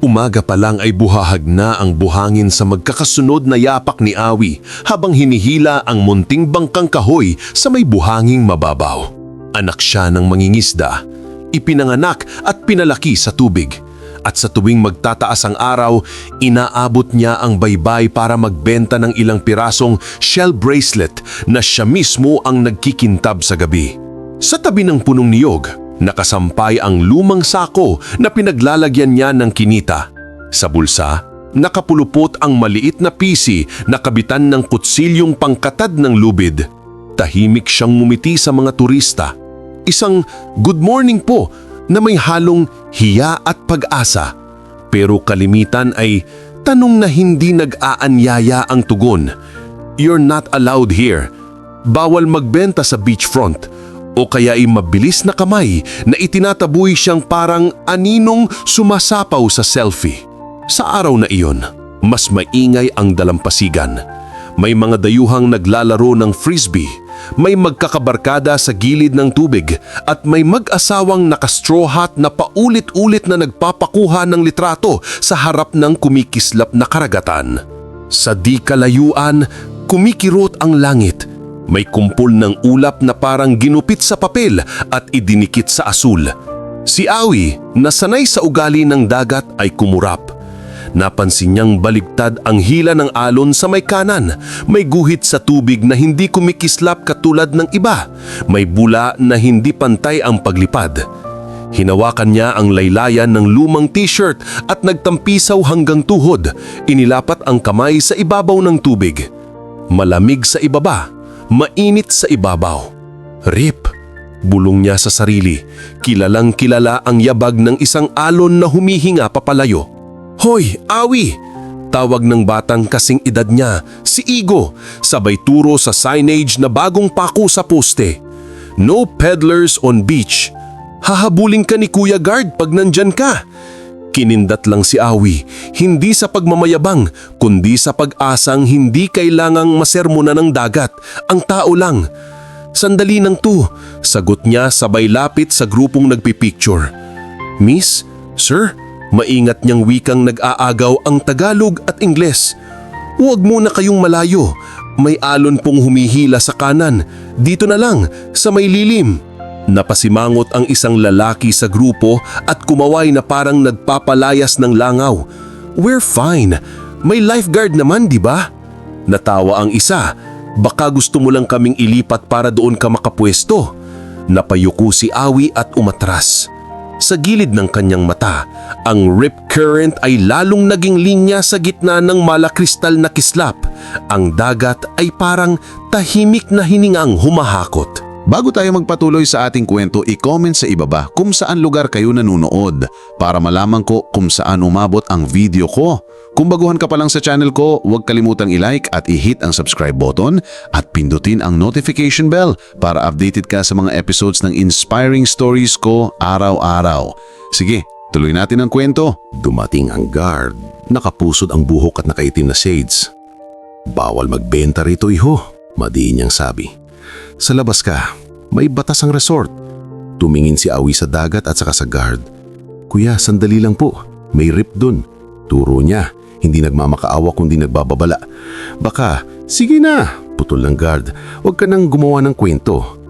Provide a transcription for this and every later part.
Umaga pa lang ay buhahag na ang buhangin sa magkakasunod na yapak ni Awi habang hinihila ang munting bangkang kahoy sa may buhanging mababaw. Anak siya ng mangingisda, ipinanganak at pinalaki sa tubig. At sa tuwing magtataas ang araw, inaabot niya ang baybay para magbenta ng ilang pirasong shell bracelet na siya mismo ang nagkikintab sa gabi. Sa tabi ng punong niyog, nakasampay ang lumang sako na pinaglalagyan niya ng kinita. Sa bulsa, nakapulupot ang maliit na pisi na kabitan ng kutsilyong pangkatad ng lubid. Tahimik siyang ngumiti sa mga turista. Isang good morning po na may halong hiya at pag-asa. Pero kalimitan ay tanong na hindi nag-aanyaya ang tugon. You're not allowed here. Bawal magbenta sa beachfront. O kaya ay mabilis na kamay na itinataboy siyang parang aninong sumasapaw sa selfie. Sa araw na iyon, mas maingay ang dalampasigan. May mga dayuhang naglalaro ng frisbee, may magkakabarkada sa gilid ng tubig at may mag-asawang naka-straw hat na paulit-ulit na nagpapakuha ng litrato sa harap ng kumikislap na karagatan. Sa di kalayuan, kumikirot ang langit. May kumpol ng ulap na parang ginupit sa papel at idinikit sa asul. Si Awi, na sanay sa ugali ng dagat ay kumurap. Napansin niyang baligtad ang hila ng alon sa may kanan. May guhit sa tubig na hindi kumikislap katulad ng iba. May bula na hindi pantay ang paglipad. Hinawakan niya ang laylayan ng lumang t-shirt at nagtampisaw hanggang tuhod. Inilapat ang kamay sa ibabaw ng tubig. Malamig sa ibaba, mainit sa ibabaw. Rip, bulong niya sa sarili. Kilalang kilala ang yabag ng isang alon na humihinga papalayo. Hoy, awi! Tawag ng batang kasing edad niya, si Igo, sabay turo sa signage na bagong pako sa poste. No peddlers on beach. Hahabulin ka ni Kuya Guard pag nandyan ka. Kinindat lang si Awi, hindi sa pagmamayabang, kundi sa pag-asang hindi kailangang masermona ng dagat, ang tao lang. Sandali nang to, sagot niya sabay lapit sa grupong nagpipicture. Miss, Sir, maingat niyang wikang nag-aagaw ang Tagalog at Ingles. Huwag muna kayong malayo, may alon pong humihila sa kanan, dito na lang, sa may lilim. Napasimangot ang isang lalaki sa grupo at kumaway na parang nagpapalayas ng langaw. We're fine. May lifeguard naman, di ba? Natawa ang isa. Baka gusto mo lang kaming ilipat para doon ka makapwesto. Napayuko si Awi at umatras. Sa gilid ng kanyang mata, ang rip current ay lalong naging linya sa gitna ng malakristal na kislap. Ang dagat ay parang tahimik na hiningang humahakot. Bago tayo magpatuloy sa ating kwento, i-comment sa ibaba kung saan lugar kayo nanunood para malaman ko kung saan umabot ang video ko. Kung baguhan ka pa lang sa channel ko, huwag kalimutang i-like at i-hit ang subscribe button at pindutin ang notification bell para updated ka sa mga episodes ng inspiring stories ko araw-araw. Sige, tuloy natin ang kwento. Dumating ang guard, nakapusod ang buhok at nakaitim na shades. Bawal magbenta rito iho, madiin niyang sabi. Sa labas ka, may batas ang resort. Tumingin si Awi sa dagat at saka sa guard. Kuya, sandali lang po. May rip dun. Turo niya, hindi nagmamakaawa kundi nagbababala. Baka, sige na, putol ng guard. Huwag ka nang gumawa ng kwento.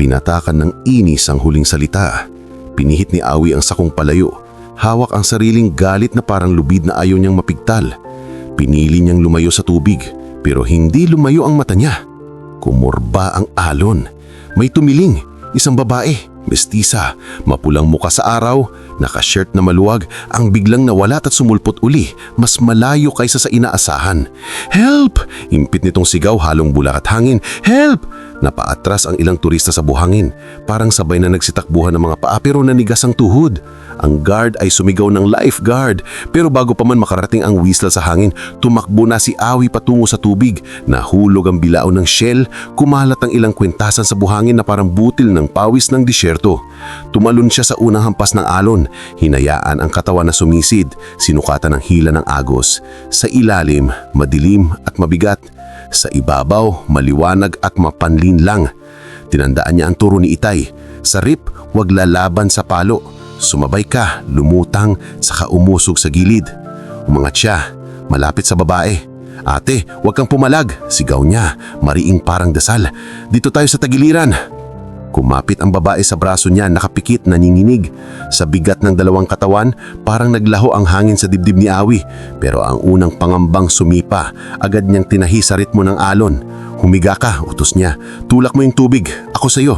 Pinatakan ng inis ang huling salita. Pinihit ni Awi ang sakong palayo. Hawak ang sariling galit na parang lubid na ayaw niyang mapigtal. Pinili niyang lumayo sa tubig, pero hindi lumayo ang mata niya. Kumurba ang alon. May tumiling, isang babae, mestisa, mapulang muka sa araw, naka-shirt na maluwag, ang biglang nawala at sumulpot uli, mas malayo kaysa sa inaasahan. Help! Impit nitong sigaw halong bulak at hangin. Help! Napaatras ang ilang turista sa buhangin. Parang sabay na nagsitakbuhan ng mga paa pero nanigas ang tuhod. Ang guard ay sumigaw ng lifeguard pero bago pa man makarating ang whistle sa hangin, tumakbo na si Awi patungo sa tubig. Nahulog ang bilao ng shell, kumalat ang ilang kwentasan sa buhangin na parang butil ng pawis ng disyerto. Tumalon siya sa unang hampas ng alon, hinayaan ang katawan na sumisid, sinukatan ng hila ng agos. Sa ilalim, madilim at mabigat. Sa ibabaw, maliwanag at mapanlin lang. Tinandaan niya ang turo ni Itay. Sa rip, wag lalaban sa palo. Sumabay ka, lumutang, saka umusog sa gilid. Umangat siya, malapit sa babae. Ate, huwag kang pumalag, sigaw niya, mariing parang dasal. Dito tayo sa tagiliran. Kumapit ang babae sa braso niya, nakapikit, nanginginig. Sa bigat ng dalawang katawan, parang naglaho ang hangin sa dibdib ni Awi. Pero ang unang pangambang sumipa, agad niyang tinahi sa ritmo ng alon. Humiga ka, utos niya. Tulak mo yung tubig, ako sa'yo.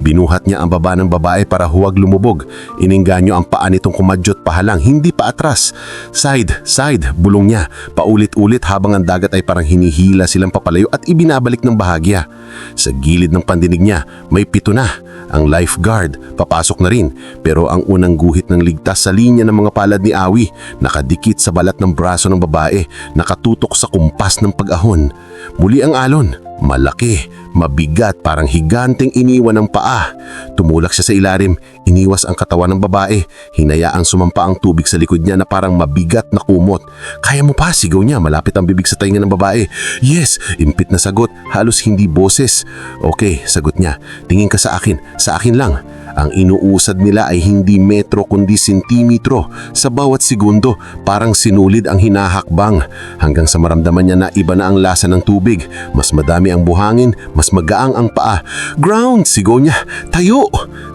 Binuhat niya ang baba ng babae para huwag lumubog. Iningganyo ang paa nitong kumadyot pahalang, hindi pa atras. Side, side, bulong niya. Paulit-ulit habang ang dagat ay parang hinihila silang papalayo at ibinabalik ng bahagya. Sa gilid ng pandinig niya, may pito na. Ang lifeguard, papasok na rin. Pero ang unang guhit ng ligtas sa linya ng mga palad ni Awi, nakadikit sa balat ng braso ng babae, nakatutok sa kumpas ng pag-ahon. Muli ang alon, malaki, mabigat parang higanteng iniwan ng paa. Tumulak siya sa ilalim, iniwas ang katawan ng babae, hinayaang sumampa ang tubig sa likod niya na parang mabigat na kumot. Kaya mo pa, sigaw niya, malapit ang bibig sa tainga ng babae. Yes, impit na sagot, halos hindi boses. Okay, sagot niya, tingin ka sa akin, sa akin lang. Ang inuusad nila ay hindi metro kundi sentimetro. Sa bawat segundo, parang sinulid ang hinahakbang. Hanggang sa maramdaman niya na iba na ang lasa ng tubig. Mas madami ang buhangin, mas magaang ang paa. Ground! Sigaw niya. Tayo!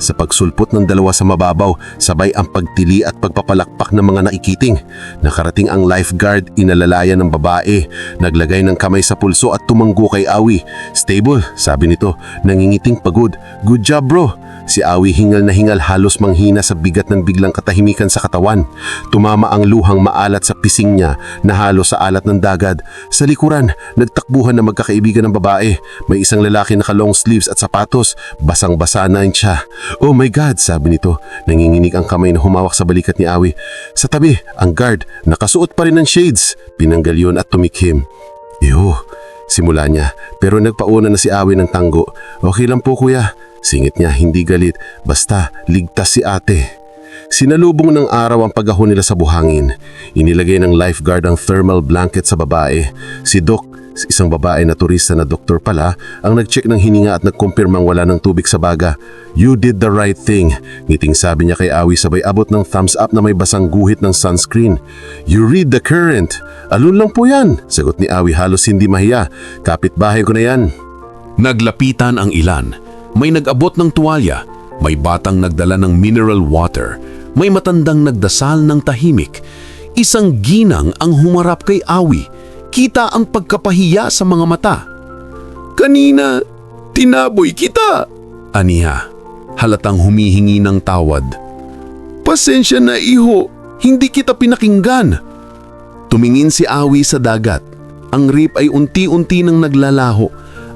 Sa pagsulpot ng dalawa sa mababaw, sabay ang pagtili at pagpapalakpak ng mga naikiting. Nakarating ang lifeguard, inalalayan ng babae. Naglagay ng kamay sa pulso at tumanggo kay Awi. Stable, sabi nito. Nangingiting pagod. Good job bro. Si Awi hingal na hingal halos manghina sa bigat ng biglang katahimikan sa katawan. Tumama ang luhang maalat sa pising niya na halos sa alat ng dagad. Sa likuran, nagtakbuhan na magkakaibigan ng babae. May isang lalaki naka long sleeves at sapatos. Basang-basa na siya. Oh my God, sabi nito. Nanginginig ang kamay na humawak sa balikat ni Awi. Sa tabi, ang guard, nakasuot pa rin ng shades. Pinanggal yun at tumikhim. Ew, simula niya. Pero nagpauna na si Awi ng tanggo. Okay lang po kuya. Singit niya, hindi galit. Basta, ligtas si ate. Sinalubong ng araw ang pagahon nila sa buhangin. Inilagay ng lifeguard ang thermal blanket sa babae. Si Doc, isang babae na turista na doktor pala, ang nag-check ng hininga at nagkumpirmang wala ng tubig sa baga. You did the right thing. Ngiting sabi niya kay Awi sabay abot ng thumbs up na may basang guhit ng sunscreen. You read the current. Alun lang po yan. Sagot ni Awi halos hindi mahiya. Kapitbahay ko na yan. Naglapitan ang ilan. May nag-abot ng tuwalya, may batang nagdala ng mineral water, may matandang nagdasal ng tahimik. Isang ginang ang humarap kay Awi. Kita ang pagkapahiya sa mga mata. Kanina, tinaboy kita. Aniha, halatang humihingi ng tawad. Pasensya na iho, hindi kita pinakinggan. Tumingin si Awi sa dagat. Ang reef ay unti-unti nang naglalaho.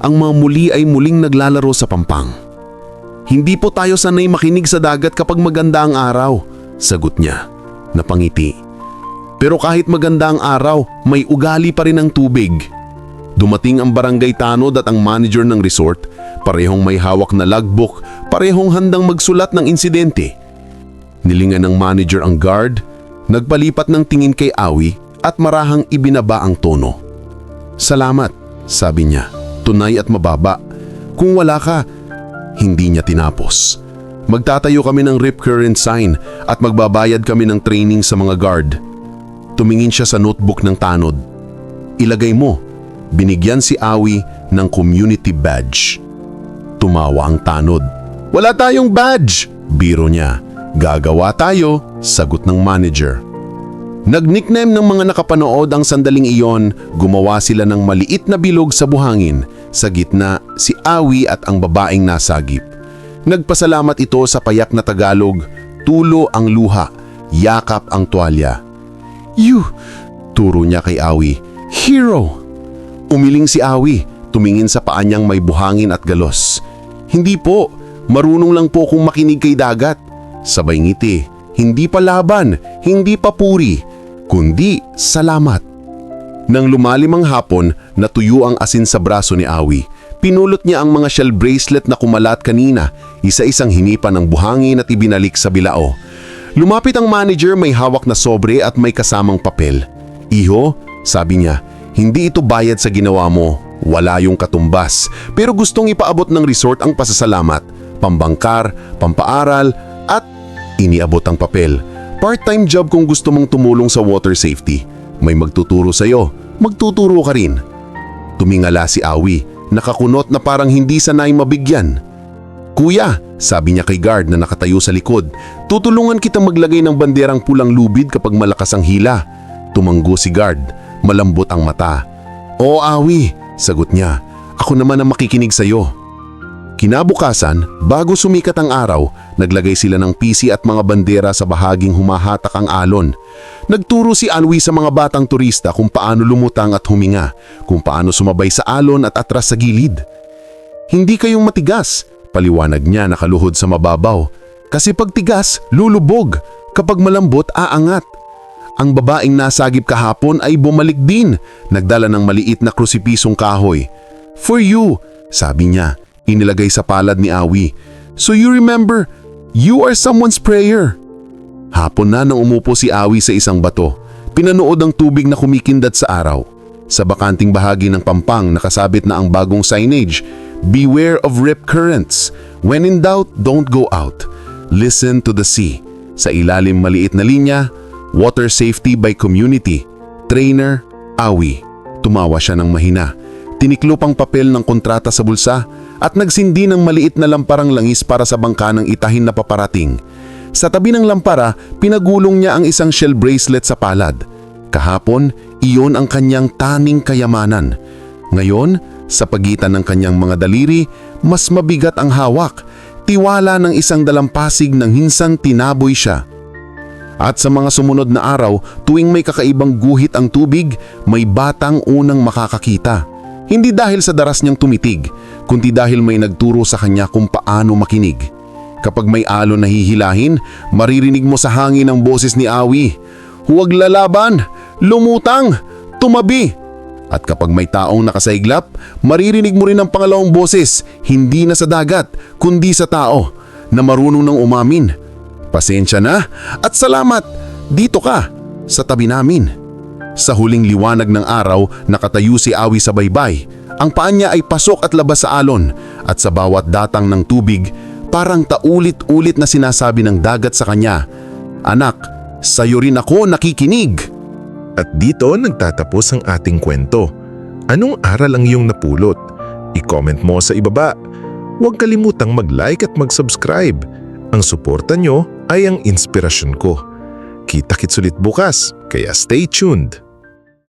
Ang mga muli ay muling naglalaro sa pampang. Hindi po tayo sanay makinig sa dagat kapag maganda ang araw, sagot niya. Napangiti. Pero kahit maganda ang araw, may ugali pa rin ang tubig. Dumating ang barangay tanod at ang manager ng resort, parehong may hawak na logbook, parehong handang magsulat ng insidente. Nilingan ng manager ang guard, nagpalipat ng tingin kay Awi at marahang ibinaba ang tono. Salamat, sabi niya, tunay at mababa. Kung wala ka, hindi niya tinapos. Magtatayo kami ng rip current sign at magbabayad kami ng training sa mga guard. Tumingin siya sa notebook ng tanod. Ilagay mo, binigyan si Awi ng community badge. Tumawa ang tanod. Wala tayong badge, biro niya. Gagawa tayo, sagot ng manager. Nag-nickname ng mga nakapanood ang sandaling iyon, gumawa sila ng maliit na bilog sa buhangin. Sa gitna, si Awi at ang babaeng nasagip. Nagpasalamat ito sa payak na Tagalog, tulo ang luha, yakap ang tuwalya. You, turo niya kay Awi, hero. Umiling si Awi, tumingin sa paa niyang may buhangin at galos. Hindi po, marunong lang po kung makinig kay dagat. Sabay ngiti, hindi pa laban, hindi pa puri, kundi salamat. Nang lumalim ang hapon, natuyo ang asin sa braso ni Awi. Pinulot niya ang mga shell bracelet na kumalat kanina, isa-isang hinipa ng buhangin at ibinalik sa bilao. Lumapit ang manager may hawak na sobre at may kasamang papel. Iho, sabi niya, hindi ito bayad sa ginawa mo. Wala yung katumbas. Pero gustong ipaabot ng resort ang pasasalamat, pambangkar, pampaaral, at Iniabot ang papel. Part-time job kung gusto mong tumulong sa water safety. May magtuturo sa'yo, magtuturo ka rin. Tumingala si Awi, nakakunot na parang hindi sanay mabigyan. Kuya, sabi niya kay guard na nakatayo sa likod, tutulungan kitang maglagay ng banderang pulang lubid kapag malakas ang hila. Tumanggo si guard, malambot ang mata. Oo Awi, sagot niya, ako naman ang makikinig sa'yo. Kinabukasan, bago sumikat ang araw, naglagay sila ng PC at mga bandera sa bahaging humahatak ang alon. Nagturo si Alwi sa mga batang turista kung paano lumutang at huminga, kung paano sumabay sa alon at atras sa gilid. Hindi kayong matigas, paliwanag niya nakaluhod sa mababaw. Kasi pag tigas, lulubog. Kapag malambot, aangat. Ang babaeng nasagip kahapon ay bumalik din, nagdala ng maliit na krusipisong kahoy. For you, sabi niya, inilagay sa palad ni Awi. So you remember, you are someone's prayer. Hapon na nang umupo si Awi sa isang bato. Pinanood ang tubig na kumikindat sa araw. Sa bakanting bahagi ng pampang nakasabit na ang bagong signage, Beware of rip currents. When in doubt, don't go out. Listen to the sea. Sa ilalim maliit na linya, Water Safety by Community. Trainer, Awi. Tumawa siya ng mahina. Tiniklop ang papel ng kontrata sa bulsa at nagsindi ng maliit na lamparang langis para sa bangka ng itahin na paparating. Sa tabi ng lampara, pinagulong niya ang isang shell bracelet sa palad. Kahapon, iyon ang kanyang taning kayamanan. Ngayon, sa pagitan ng kanyang mga daliri, mas mabigat ang hawak. Tiwala ng isang dalampasig nang hinsang tinaboy siya. At sa mga sumunod na araw, tuwing may kakaibang guhit ang tubig, may batang unang makakakita. Hindi dahil sa daras niyang tumitig, kundi dahil may nagturo sa kanya kung paano makinig. Kapag may alon na hihilahin, maririnig mo sa hangin ang boses ni Awi. Huwag lalaban! Lumutang! Tumabi! At kapag may taong nakasaiglap, maririnig mo rin ang pangalawang boses, hindi na sa dagat, kundi sa tao, na marunong ng umamin. Pasensya na at salamat, dito ka, sa tabi namin. Sa huling liwanag ng araw, nakatayo si Awi sa baybay. Ang paa niya ay pasok at labas sa alon at sa bawat datang ng tubig, parang taulit-ulit na sinasabi ng dagat sa kanya, Anak, sa'yo rin ako nakikinig. At dito nagtatapos ang ating kwento. Anong aral ang iyong napulot? I-comment mo sa ibaba. Huwag kalimutang mag-like at mag-subscribe. Ang suporta nyo ay ang inspirasyon ko. Kita-kits ulit bukas, kaya stay tuned.